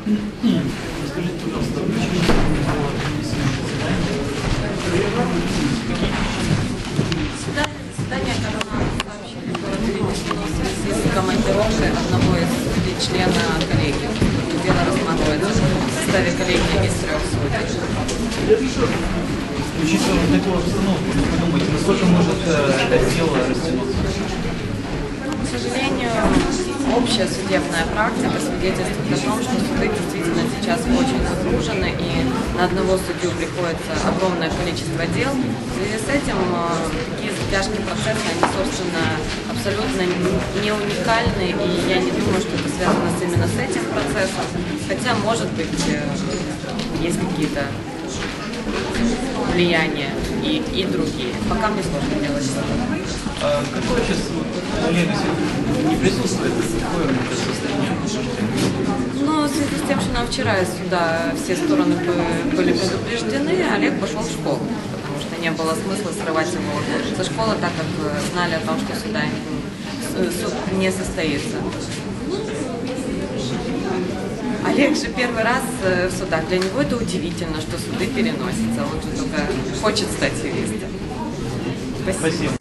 Скажите, пожалуйста, почему не было перенесено заседание? Заседание коронавирус сообщили, было перенесено в связи с командировкой одного из члена коллегии. Дело рассматривается в составе коллегии из трех судей. Учитывая вот такую обстановку, вы думаете, насколько может э, это дело растянуться? К сожалению, общая судебная практика свидетельствует о том, что суды действительно сейчас очень загружены, и на одного судью приходится огромное количество дел. В связи с этим э, такие тяжкие процессы, они, собственно, абсолютно не уникальны, и я не думаю, что это связано именно с этим процессом. Хотя, может быть, э, есть какие-то влияния и, и другие. Пока мне сложно делать. А какое сейчас вот, присутствует, какое у него сейчас состояние? Но в связи с тем, что нам вчера из суда все стороны бы- были предупреждены, Олег пошел в школу, потому что не было смысла срывать его со школы, так как знали о том, что сюда суд не состоится. Олег же первый раз э, в судах. Для него это удивительно, что суды переносятся. Он же только хочет стать юристом. Спасибо. Спасибо.